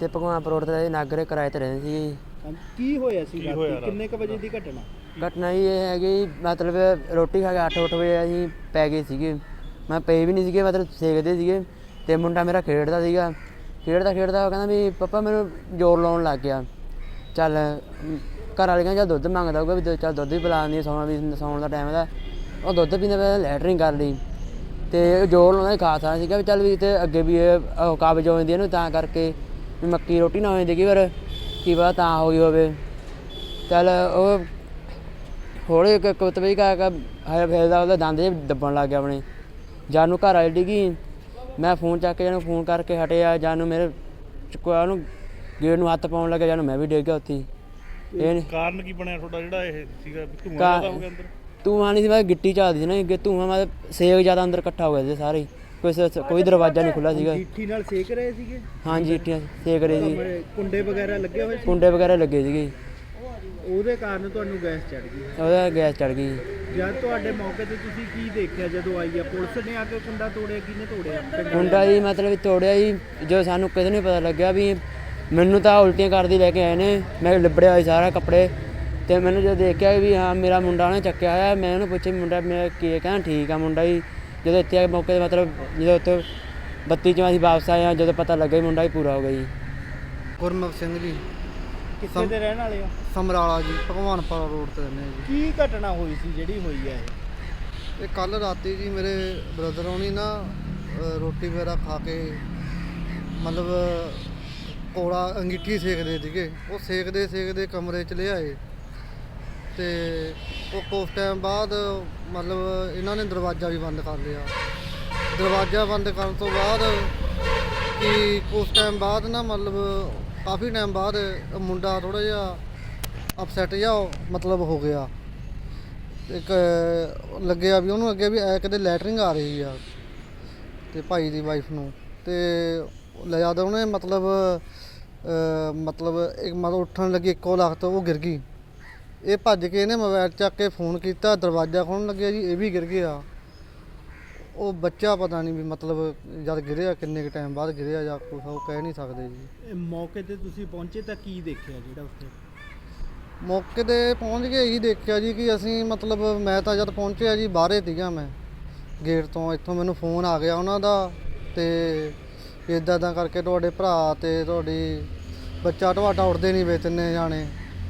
ਤੇ ਭਗਵਾਨਪੁਰ ਰੋਡ ਤੇ ਨਾਗਰੇ ਕਿਰਾਏ ਤੇ ਰਹਿੰਦੇ ਸੀ। ਕੀ ਹੋਇਆ ਸੀ ਰਾਤੀ? ਕਿੰਨੇ ਕ ਵਜੇ ਦੀ ਘਟਨਾ? ਘਟਨਾ ਜੀ ਇਹ ਹੈਗੀ ਮਤਲਬ ਰੋਟੀ ਖਾ ਕੇ 8-8 ਵਜੇ ਅਸੀਂ ਪੈ ਗਏ ਸੀਗੇ। ਮੈਂ ਪਏ ਵੀ ਨਹੀਂ ਸੀਗੇ ਮਤਲਬ ਸੇਕਦੇ ਸੀਗੇ ਤੇ ਮੁੰਡਾ ਮੇਰਾ ਖੇਡਦਾ ਸੀਗਾ। ਖੇਡਦਾ ਖੇਡਦਾ ਉਹ ਕਹਿੰਦਾ ਵੀ ਪਾਪਾ ਮੈਨੂੰ ਜ਼ੋਰ ਲਾਉਣ ਲੱਗ ਗਿਆ। ਚੱਲ ਘਰ ਵਾਲੇ ਕਹਿੰਦੇ ਚੱਲ ਦੁੱਧ ਮੰਗਦਾ ਹੋਊਗਾ ਵੀ ਚੱਲ ਦੁੱਧ ਵੀ ਪਿਲਾ ਦਿੰਦੀ ਸੌਣਾ ਵੀ ਸੌਣ ਦਾ ਟਾਈਮ ਦਾ ਉਹ ਦੁੱਧ ਪੀਂਦਾ ਪਿਆ ਲੈਟਰਿੰਗ ਕਰ ਲਈ। ਤੇ ਜ਼ੋਰ ਲਾਉਂਦਾ ਸੀ ਖਾਸ ਸੀਗਾ ਵੀ ਚੱਲ ਵੀ ਤੇ ਅੱਗੇ ਵੀ ਇਹ ਕਾਬਜ ਹੋ ਜਾਂਦੀ ਇਹਨੂੰ ਤਾਂ ਕਰਕੇ ਵੀ ਮੱਕੀ ਰੋਟੀ ਨਾ ਹੋ ਜਾਂਦੀ ਕਈ ਵਾਰ ਕੀ ਪਤਾ ਤਾਂ ਹੋ ਗਈ ਹੋਵੇ। ਚੱਲ ਉਹ ਹੌਲੀ ਇੱਕ ਕੁੱਤਵੇ ਕਾ ਕਾ ਹੈ ਫੇਰਦਾ ਉਹਦਾ ਦੰਦ ਜੇ ਦੱਬਣ ਲੱਗ ਗਿਆ ਆਪਣੇ। ਜਾਨ ਨੂੰ ਘਰ ਵਾਲੀ ਡਿੱਗੀ। ਮੈਂ ਫੋਨ ਚੱਕ ਕੇ ਜਾਨੂੰ ਫੋਨ ਕਰਕੇ ਹਟਿਆ ਜਾਨੂੰ ਮੇਰੇ ਚੁੱਕਿਆ ਉਹਨੂੰ ਗੇਟ ਨੂੰ ਹੱਥ ਪਾਉਣ ਲੱਗਾ ਜਾਨੂੰ ਮੈਂ ਵੀ ਡਿੱਗ ਗਿਆ ਉੱਥੇ। ਇਹ ਨੀ- ਕਾਰਨ ਕੀ ਬਣਿਆ ਤੁਹਾਡਾ ਜਿਹੜਾ ਇਹ ਸੀਗਾ? ਧੂਆਂ ਕਾ- ਜ਼ਿਆਦਾ ਹੋ ਗਿਆ ਅੰਦਰ? ਧੂੰਆਂ ਨਹੀਂ ਸੀ ਮੈਂ ਗਿੱਟੀ ਝਾਲਦੀ ਸੀ ਨਾ ਅੱਗੇ ਧੂੰਆਂ ਮੈਂ ਸੇਕ ਜ਼ਿਆਦਾ ਅੰਦਰ ਇਕੱਠਾ ਹੋ ਗਿਆ ਸੀ ਸਾਰੇ ਹੀ। ਕੋਈ ਸ- ਕੋਈ ਦਰਵਾਜ਼ਾ ਨਹੀਂ ਖੁੱਲਾ ਸੀਗਾ। ਜੀਠੀ ਨਾਲ ਸੇਕ ਰਹੇ ਸੀਗੇ? ਹਾਂਜੀ ਇੱਟੀਆਂ ਸੇਕ ਰਹੇ ਸੀ। ਕਮਰੇ- ਕੁੰਡੇ ਵਗੈਰਾ ਲੱਗੇ ਹੋਏ ਸੀ? ਕੁੰਡੇ ਵਗੈਰਾ ਲੱਗੇ ਸੀਗੇ। ਉਹਦੇ ਕਾਰਨ ਤੁਹਾਨੂੰ ਗੈਸ ਚੜ ਗਈ। ਉਹਦਾ ਗੈਸ ਚੜ ਗਈ। ਜਦ ਤੁਹਾਡੇ ਮੌਕੇ ਤੇ ਤੁਸੀਂ ਕੀ ਦੇਖਿਆ ਜਦੋਂ ਆਈ ਆ? ਪੁਲਿਸ ਨੇ ਆ ਕੇ ਕੁੰਡਾ ਤੋੜਿਆ ਕਿਹਨੇ ਤੋੜਿਆ? ਮੁੰਡਾ ਜੀ ਮਤਲਬ ਤੋੜਿਆ ਜੀ ਜੋ ਸਾਨੂੰ ਕਿਸੇ ਨੂੰ ਪਤਾ ਲੱਗਿਆ ਵੀ ਮੈਨੂੰ ਤਾਂ ਉਲਟੀਆਂ ਕਰਦੀ ਲੈ ਕੇ ਆਏ ਨੇ ਮੈਂ ਲਿਬੜਿਆ ਹੋਇਆ ਸਾਰਾ ਕੱਪੜੇ। ਤੇ ਮੈਨੂੰ ਜਦੋਂ ਦੇਖਿਆ ਵੀ ਹਾਂ ਮੇਰਾ ਮੁੰਡਾ ਉਹਨੇ ਚੱਕਿਆ ਹੋਇਆ ਮੈਂ ਉਹਨੂੰ ਪੁੱਛਿਆ ਵੀ ਮੁੰਡਾ ਮੇਰਾ ਕੀ ਹੈ? ਕਹਿੰਦਾ ਠੀਕ ਆ ਮੁੰਡਾ ਜੀ। ਜਦੋਂ ਇੱਥੇ ਆ ਕੇ ਮੌਕੇ ਤੇ ਮਤਲਬ ਜਦੋਂ ਉੱਥੇ ਬੱਤੀ ਚੋਂ ਅਸੀਂ ਵਾਪਸ ਆਏ ਹਾਂ ਜਦੋਂ ਪਤਾ ਲੱਗਾ ਵੀ ਮੁੰਡਾ ਹੀ ਪੂਰਾ ਹੋ ਗਿਆ ਜੀ। ਗੁਰਮੁਖ ਸਿੰਘ ਜੀ। ਕਿੱਥੇ ਦੇ ਰਹਿਣ ਵਾਲੇ ਆ ਸਮਰਾਲਾ ਜੀ ਭਗਵਾਨਪੁਰਾ ਰੋਡ ਤੇ ਰਹਿੰਦੇ ਹਾਂ ਕੀ ਘਟਨਾ ਹੋਈ ਸੀ ਜਿਹੜੀ ਹੋਈ ਆ ਇਹ? ਜੀ ਇਹ ਕੱਲ ਰਾਤੀ ਜੀ ਮੇਰੇ ਬ੍ਰਦਰ ਹੋਣੀ ਨਾ ਰੋਟੀ ਵਗੈਰਾ ਖਾ ਕੇ ਮਤਲਬ ਕੋਲਾ ਅੰਗੀਠੀ ਸੇਕਦੇ ਸੀਗੇ। ਉਹ ਸੇਕਦੇ ਸੇਕਦੇ ਕਮਰੇ ਚ ਲਿਆਏ। ਤੇ ਉਹ ਕੁਝ ਟਾਈਮ ਬਾਅਦ ਮਤਲਬ ਇਹਨਾਂ ਨੇ ਦਰਵਾਜ਼ਾ ਵੀ ਬੰਦ ਕਰ ਲਿਆ। ਦਰਵਾਜ਼ਾ ਬੰਦ ਕਰਨ ਤੋਂ ਬਾਅਦ ਕਿ ਕੁਝ ਟਾਈਮ ਬਾਅਦ ਨਾ ਮਤਲਬ ਕਾਫੀ ਟਾਈਮ ਬਾਅਦ ਮੁੰਡਾ ਥੋੜਾ ਜਿਹਾ ਅਪਸੈਟ ਜਿਹਾ ਮਤਲਬ ਹੋ ਗਿਆ। ਇੱਕ ਲੱਗਿਆ ਵੀ ਉਹਨੂੰ ਅੱਗੇ ਵੀ ਐ ਕਦੇ ਲੈਟਰਿੰਗ ਆ ਰਹੀ ਆ ਤੇ ਭਾਈ ਦੀ ਵਾਈਫ ਨੂੰ ਤੇ ਲੈ ਜਾਂਦਾ ਉਹਨੇ ਮਤਲਬ ਮਤਲਬ ਇੱਕ ਮਤਲਬ ਉੱਠਣ ਲੱਗੀ ਇੱਕੋ ਲੱਖ ਤੋਂ ਉਹ ਗਿਰ ਗਈ। ਇਹ ਭੱਜ ਕੇ ਇਹਨੇ ਮੋਬਾਈਲ ਚੱਕ ਕੇ ਫੋਨ ਕੀਤਾ ਦਰਵਾਜ਼ਾ ਖੋਲ੍ਹਣ ਲੱਗਿਆ ਜੀ ਇਹ ਵੀ ਗਿਰ ਗਿਆ। ਉਹ ਬੱਚਾ ਪਤਾ ਨਹੀਂ ਵੀ ਮਤਲਬ ਜਦ ਗਿਰਿਆ ਕਿੰਨੇ ਕੁ ਟਾਈਮ ਬਾਅਦ ਗਿਰਿਆ ਜਾਂ ਕੁਛ ਉਹ ਕਹਿ ਨਹੀਂ ਸਕਦੇ ਜੀ। ਇਹ ਮੌਕੇ ਤੇ ਤੁਸੀਂ ਪਹੁੰਚੇ ਤਾਂ ਕੀ ਦੇਖਿਆ ਜਿਹੜਾ ਉੱਥੇ? ਮੌਕੇ ਤੇ ਪਹੁੰਚ ਕੇ ਇਹੀ ਦੇਖਿਆ ਜੀ ਕਿ ਅਸੀਂ ਮਤਲਬ ਮੈਂ ਤਾਂ ਜਦ ਪਹੁੰਚਿਆ ਜੀ ਬਾਹਰੇ ਸੀਗਾ ਮੈਂ। ਗੇਟ ਤੋਂ ਇੱਥੋਂ ਮੈਨੂੰ ਫੋਨ ਆ ਗਿਆ ਉਹਨਾਂ ਦਾ ਤੇ ਇਦਾਂ ਇਦਾਂ ਕਰਕੇ ਤੁਹਾਡੇ ਭਰਾ ਤੇ ਤੁਹਾਡੀ ਬੱਚਾ ਤੁਹਾਡਾ ਉੱਠਦੇ ਨਹੀਂ ਵੇ ਤਿੰਨੇ ਜਾਣੇ।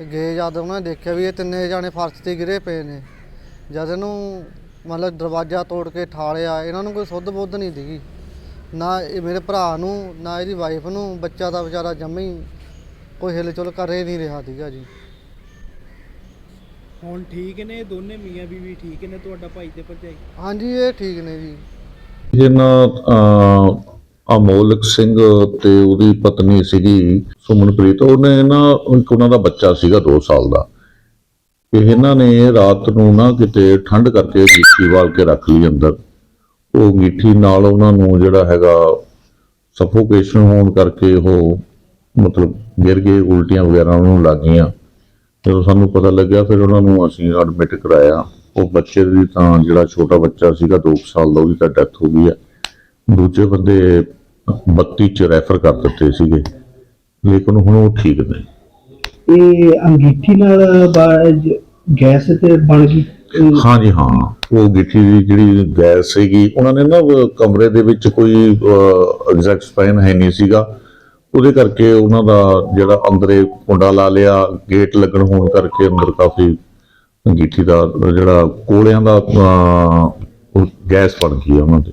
ਗਏ ਜਦ ਉਹਨਾਂ ਨੇ ਦੇਖਿਆ ਵੀ ਇਹ ਤਿੰਨੇ ਜਾਣੇ ਫਰਸ਼ ਤੇ ਗਿਰੇ ਪਏ ਨੇ। ਜਦ ਇਹਨੂੰ ਮਤਲਬ ਦਰਵਾਜ਼ਾ ਤੋੜ ਕੇ ਠਾਲਿਆ ਇਹਨਾਂ ਨੂੰ ਕੋਈ ਸੁੱਧ ਬੁੱਧ ਨਹੀਂ ਸੀਗੀ। ਨਾ ਇਹ ਮੇਰੇ ਭਰਾ ਨੂੰ ਨਾ ਇਹਦੀ ਵਾਈਫ ਨੂੰ ਬੱਚਾ ਦਾ ਵਿਚਾਰਾ ਜੰਮੀ ਕੋਈ ਹਿਲਚੁਲ ਕਰ ਹੀ ਨਹੀਂ ਰਿਹਾ ਸੀਗਾ ਜੀ। ਹੁਣ ਠੀਕ ਨੇ ਦੋਨੇ ਮੀਆਂ ਬੀਵੀ ਠੀਕ ਨੇ ਤੁਹਾਡਾ ਭਾਈ ਤੇ ਭਰਜਾਈ? ਹਾਂਜੀ ਇਹ ਠੀਕ ਨੇ ਜੀ। ਇਹਨਾਂ ਅਮੋਲਕ ਸਿੰਘ ਤੇ ਉਹਦੀ ਪਤਨੀ ਸੀਗੀ ਸੁਮਨਪ੍ਰੀਤ, ਉਹਨੇ ਨਾ ਇੱਕ ਉਹਨਾਂ ਦਾ ਬੱਚਾ ਸੀਗਾ 2 ਸਾਲ ਦਾ। ਇਹ ਇਹਨਾਂ ਨੇ ਰਾਤ ਨੂੰ ਨਾ ਕਿਤੇ ਠੰਡ ਕਰਕੇ ਗੀਠੀ ਵਾਲ ਕੇ ਰੱਖ ਲਈ ਅੰਦਰ। ਉਹ ਗੀਠੀ ਨਾਲ ਉਹਨਾਂ ਨੂੰ ਜਿਹੜਾ ਹੈਗਾ ਸਫੋਕੇਸ਼ਨ ਹੋਣ ਕਰਕੇ ਉਹ ਮਤਲਬ ਗਿਰ ਗਏ, ਉਲਟੀਆਂ ਵਗੈਰਾ ਉਹਨਾਂ ਨੂੰ ਲੱਗ ਗਈਆਂ। ਜਦੋਂ ਸਾਨੂੰ ਪਤਾ ਲੱਗਿਆ, ਫਿਰ ਉਹਨਾਂ ਨੂੰ ਅਸੀਂ ਐਡਮਿਟ ਕਰਾਇਆ। ਉਹ ਬੱਚੇ ਦੀ ਤਾਂ ਜਿਹੜਾ ਛੋਟਾ ਬੱਚਾ ਸੀਗਾ 2 ਸਾਲ ਦਾ, ਉਹਦੀ ਤਾਂ ਡੈਥ ਹੋ ਗਈ ਹੈ ਦੂਜੇ ਬੰਦੇ 32 ਚ ਰੈਫਰ ਕਰ ਦਿੱਤੇ ਸੀਗੇ। ਲੇਕਿਨ ਹੁਣ ਉਹ ਠੀਕ ਨੇ ਇਹ ਅੰਗੀਠੀ ਨਾਲ ਗੈਸ ਤੇ ਬਣ ਗਈ? ਹਾਂਜੀ ਹਾਂ। ਉਹ ਗਿੱਠੀ ਦੀ ਜਿਹੜੀ ਗੈਸ ਸੀਗੀ ਉਹਨਾਂ ਨੇ ਨਾ ਕਮਰੇ ਦੇ ਵਿੱਚ ਕੋਈ ਐਗਜ਼ੈਕਟ ਸਪੈਨ ਹੈ ਨਹੀਂ ਸੀਗਾ। ਉਹਦੇ ਕਰਕੇ ਉਹਨਾਂ ਦਾ ਜਿਹੜਾ ਅੰਦਰੇ ਕੁੰਡਾ ਲਾ ਲਿਆ ਗੇਟ ਲੱਗਣ ਹੋਣ ਕਰਕੇ ਅੰਦਰ ਕਾਫੀ ਗਿੱਠੀ ਦਾ ਜਿਹੜਾ ਕੋਲਿਆਂ ਦਾ ਗੈਸ ਬਣ ਗਈ ਆ ਉਹਨਾਂ ਦੇ।